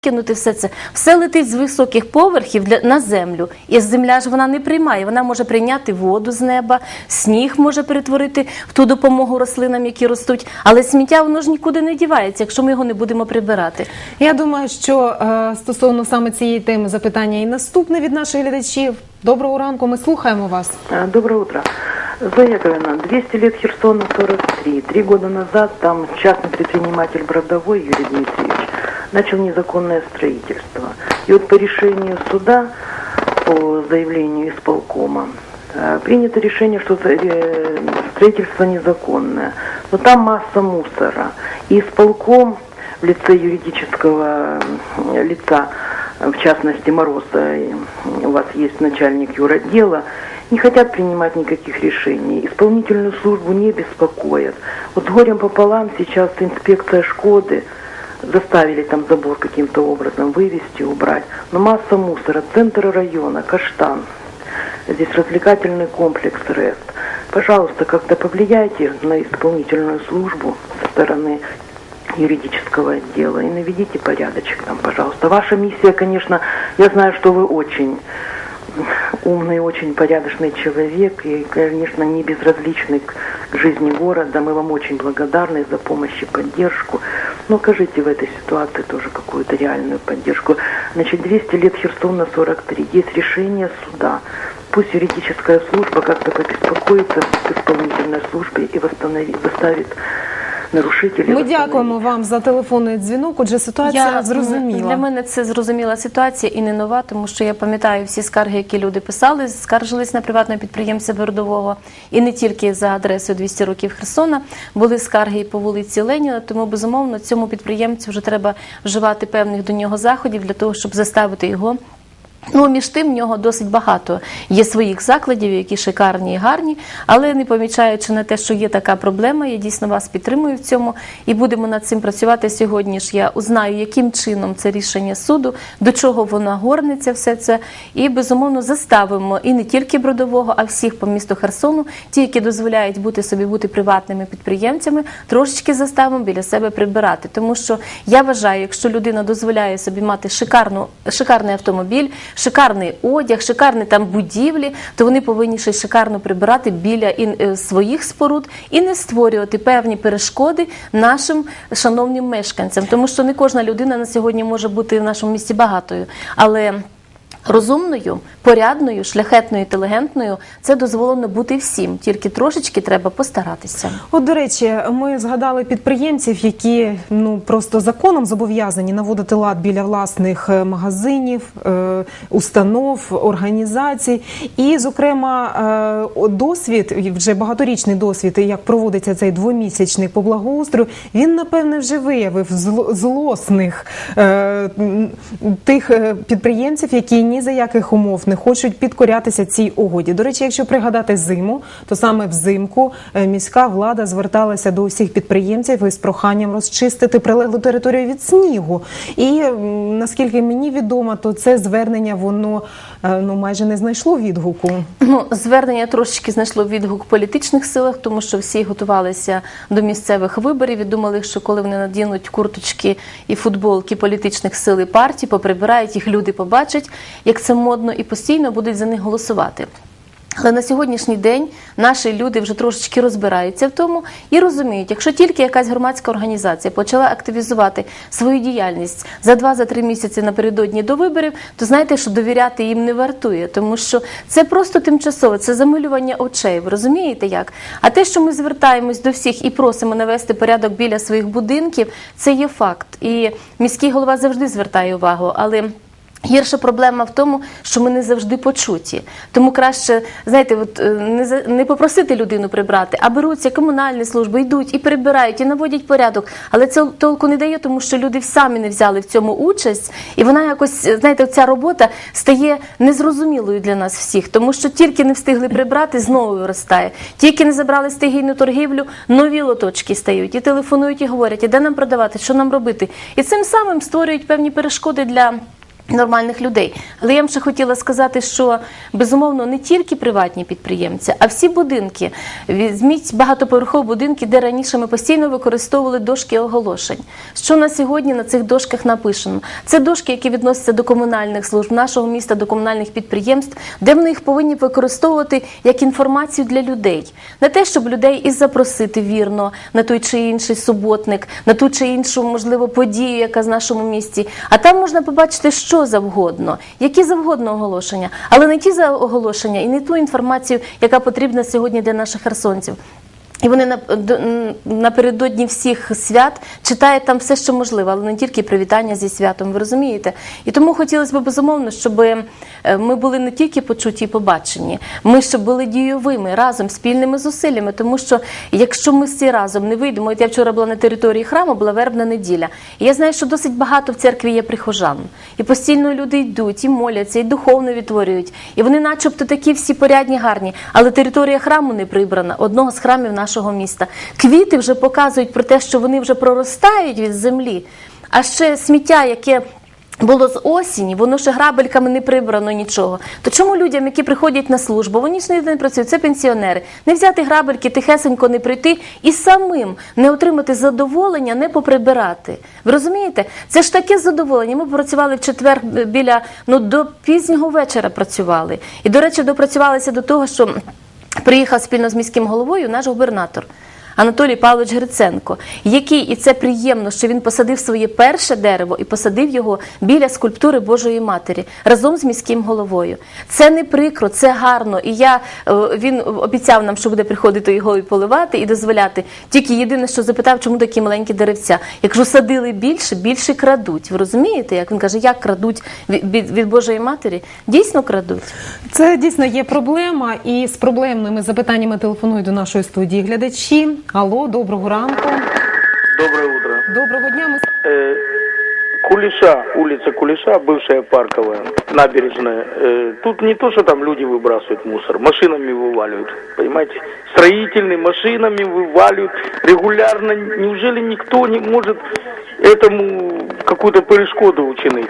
Кинути все це, все летить з високих поверхів для на землю, і земля ж вона не приймає. Вона може прийняти воду з неба, сніг може перетворити в ту допомогу рослинам, які ростуть. Але сміття воно ж нікуди не дівається, якщо ми його не будемо прибирати. Я думаю, що е, стосовно саме цієї теми запитання і наступне від наших глядачів. Доброго ранку, ми слухаємо вас. Доброе утро. Зоя Яковлевна, 200 лет Херсона 43. Три года назад там частный предприниматель Бродовой Юрий Дмитриевич начал незаконное строительство. И вот по решению суда, по заявлению исполкома, э, принято решение, что э, строительство незаконное. Но там масса мусора. И исполком в лице юридического м, лица в частности Мороза, у вас есть начальник юротдела, не хотят принимать никаких решений. Исполнительную службу не беспокоят. Вот горем пополам сейчас инспекция Шкоды заставили там забор каким-то образом вывести, убрать. Но масса мусора, центр района, Каштан, здесь развлекательный комплекс РЭСТ. Пожалуйста, как-то повлияйте на исполнительную службу со стороны юридического отдела и наведите порядочек там, пожалуйста. Ваша миссия, конечно, я знаю, что вы очень умный, очень порядочный человек и, конечно, не безразличный к жизни города. Мы вам очень благодарны за помощь и поддержку. Но окажите в этой ситуации тоже какую-то реальную поддержку. Значит, 200 лет Херсона 43. Есть решение суда. Пусть юридическая служба как-то побеспокоится с исполнительной службе и восстановит, заставит нарушителей. Ми дякуємо вам за телефонний дзвінок. Отже, ситуація Я, зрозуміла. Для мене це зрозуміла ситуація і не нова, тому що я пам'ятаю всі скарги, які люди писали, скаржились на приватного підприємця Бордового. І не тільки за адресою 200 років Херсона, були скарги і по вулиці Леніна. Тому, безумовно, цьому підприємцю вже треба вживати певних до нього заходів для того, щоб заставити його. Ну, між тим, в нього досить багато є своїх закладів, які шикарні і гарні, але не помічаючи на те, що є така проблема, я дійсно вас підтримую в цьому і будемо над цим працювати сьогодні. ж Я узнаю, яким чином це рішення суду, до чого воно горниться, все це, і безумовно заставимо і не тільки бродового, а всіх по місту Херсону, ті, які дозволяють бути собі бути приватними підприємцями, трошечки заставимо біля себе прибирати. Тому що я вважаю, якщо людина дозволяє собі мати шикарну, шикарний автомобіль, шикарний одяг, шикарні там будівлі, то вони повинні ще шикарно прибирати біля е, своїх споруд і не створювати певні перешкоди нашим шановним мешканцям, тому що не кожна людина на сьогодні може бути в нашому місті багатою, але Розумною, порядною, шляхетною, інтелігентною це дозволено бути всім, тільки трошечки треба постаратися. От, до речі, ми згадали підприємців, які ну просто законом зобов'язані наводити лад біля власних е, магазинів, е, установ, організацій. І, зокрема, е, досвід, вже багаторічний досвід, як проводиться цей двомісячник по благоустрою, він напевне вже виявив зло- злосних тих підприємців, які ні за яких умов не хочуть підкорятися цій угоді. До речі, якщо пригадати зиму, то саме взимку е, міська влада зверталася до усіх підприємців із проханням розчистити прилеглу територію від снігу. І наскільки мені відомо, то це звернення воно е, ну майже не знайшло відгуку. Ну, звернення трошечки знайшло відгук в політичних силах, тому що всі готувалися до місцевих виборів і думали, що коли вони надінуть курточки і футболки політичних сил і партій, поприбирають їх, люди побачать, як це модно, і постійно будуть за них голосувати. Але на сьогоднішній день наші люди вже трошечки розбираються в тому і розуміють, якщо тільки якась громадська організація почала активізувати свою діяльність за два-за три місяці напередодні до виборів, то знаєте, що довіряти їм не вартує, тому що це просто тимчасове, це замилювання очей. Ви розумієте як? А те, що ми звертаємось до всіх і просимо навести порядок біля своїх будинків, це є факт. І міський голова завжди звертає увагу, але. Гірша проблема в тому, що ми не завжди почуті. Тому краще, знаєте, от е, не не попросити людину прибрати, а беруться комунальні служби, йдуть і прибирають, і наводять порядок. Але це толку не дає, тому що люди самі не взяли в цьому участь, і вона якось, е, знаєте, ця робота стає незрозумілою для нас всіх, тому що тільки не встигли прибрати, знову виростає. Тільки не забрали стихійну торгівлю, нові лоточки стають і телефонують і говорять, і де нам продавати, що нам робити. І цим самим створюють певні перешкоди для Нормальних людей, але я б ще хотіла сказати, що безумовно не тільки приватні підприємці, а всі будинки. Візьміть багатоповерхові будинки, де раніше ми постійно використовували дошки оголошень. Що на сьогодні на цих дошках написано? Це дошки, які відносяться до комунальних служб нашого міста, до комунальних підприємств, де вони їх повинні використовувати як інформацію для людей, не те, щоб людей і запросити вірно на той чи інший суботник, на ту чи іншу можливо подію, яка з нашому місті. А там можна побачити що завгодно, які завгодно оголошення, але не ті оголошення і не ту інформацію, яка потрібна сьогодні для наших херсонців. І вони напередодні всіх свят читають там все, що можливо, але не тільки привітання зі святом, ви розумієте? І тому хотілося б безумовно, щоб е, ми були не тільки почуті і побачені, ми щоб були дійовими разом, спільними зусиллями. Тому що якщо ми всі разом не вийдемо, от я вчора була на території храму, була вербна неділя. І я знаю, що досить багато в церкві є прихожан. І постійно люди йдуть, і моляться, і духовно відтворюють. І вони, начебто, такі всі порядні, гарні. Але територія храму не прибрана, одного з храмів нашого міста. Квіти вже показують про те, що вони вже проростають від землі. А ще сміття, яке було з осені, воно ще грабельками не прибрано нічого. То чому людям, які приходять на службу, вони ж не працюють, це пенсіонери, не взяти грабельки, тихесенько не прийти і самим не отримати задоволення, не поприбирати. Ви розумієте? Це ж таке задоволення. Ми працювали в четвер біля ну до пізнього вечора працювали. І, до речі, допрацювалися до того, що приїхав спільно з міським головою наш губернатор. Анатолій Павлович Гриценко, який і це приємно, що він посадив своє перше дерево і посадив його біля скульптури Божої Матері разом з міським головою. Це не прикро, це гарно. І я е, він обіцяв нам, що буде приходити його і поливати і дозволяти. Тільки єдине, що запитав, чому такі маленькі деревця. Якщо садили більше, більше крадуть. Ви розумієте? Як він каже, як крадуть від, від, від Божої Матері? Дійсно крадуть. Це дійсно є проблема, і з проблемними запитаннями телефонують до нашої студії глядачі. Алло, доброго ранку. Доброе утро. Доброго дня. Ми Э, Кулиша, улица Кулиша, бывшая парковая, набережная. Э, тут не то, что там люди выбрасывают мусор, машинами вываливают, понимаете? Строительные машинами вываливают регулярно. Неужели никто не может этому какую-то перешкоду учинить?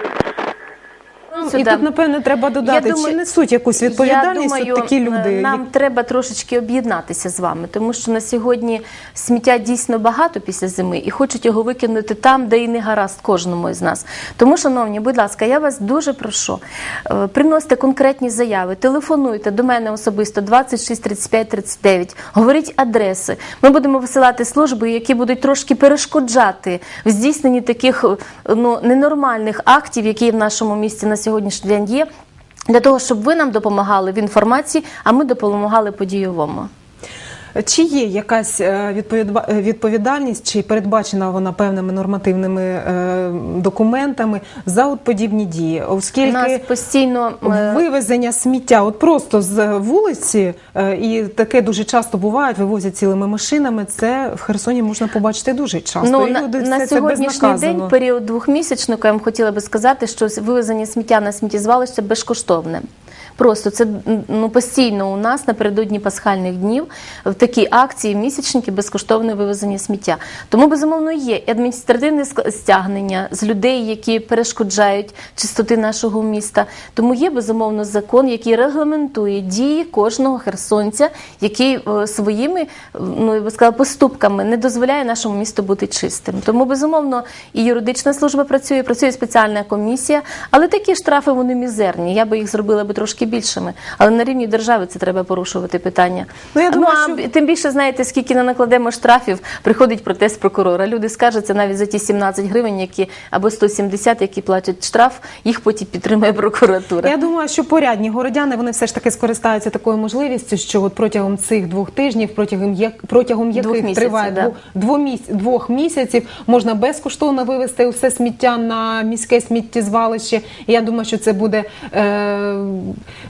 І Сюди. тут напевне треба додати, Я думаю- чи несуть якусь відповідальність Я думаю, от такі люди. е, Нам треба трошечки об'єднатися з вами, тому що на сьогодні сміття дійсно багато після зими і хочуть його викинути там, де і не гаразд кожному із нас. Тому, шановні, будь ласка, я вас дуже прошу. е, Приносите конкретні заяви, телефонуйте до мене особисто 26 35 39, говоріть адреси. Ми будемо висилати служби, які будуть трошки перешкоджати в здійсненні таких е, ну ненормальних актів, які в нашому місті на сьогоднішній день є. Для того, щоб ви нам допомагали в інформації, а ми допомагали по дійовому. Чи є якась е, е, відповідальність, чи передбачена вона певними нормативними е, документами за от подібні дії? У Оскільки нас постійно Вивезення сміття, от просто з вулиці, і таке дуже часто буває, вивозять цілими машинами. Це в Херсоні можна побачити дуже часто. Ну, і на, люди на це сьогоднішній день, період двохмісячника, я вам хотіла би сказати, що вивезення сміття на сміттєзвалище безкоштовне. Просто це ну постійно у нас напередодні пасхальних днів в такі акції місячники безкоштовне вивезення сміття. Тому безумовно є адміністративне стягнення з людей, які перешкоджають чистоти нашого міста. Тому є безумовно закон, який регламентує дії кожного херсонця, який е, своїми ну я би сказала поступками не дозволяє нашому місту бути чистим. Тому безумовно і юридична служба працює, працює спеціальна комісія, але такі штрафи вони мізерні. Я би їх зробила би трошки більшими. Але на рівні держави це треба порушувати питання. Ну, я думаю, а що- тим більше знаєте, скільки не накладемо штрафів, приходить протест прокурора. Люди скаржаться навіть за ті 17 гривень, які або 170, які платять штраф, їх потім підтримує прокуратура. Я думаю, що порядні городяни вони все ж таки скористаються такою можливістю, що от протягом цих двох тижнів, протягом як протягом Двох яких місяців, триває да. двох, двоміс- двох місяців, можна безкоштовно вивезти все сміття на міське сміттєзвалище. Я думаю, що це буде е,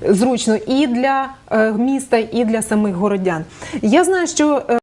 зручно і для е, міста, і для самих городян. Я знаю, що е,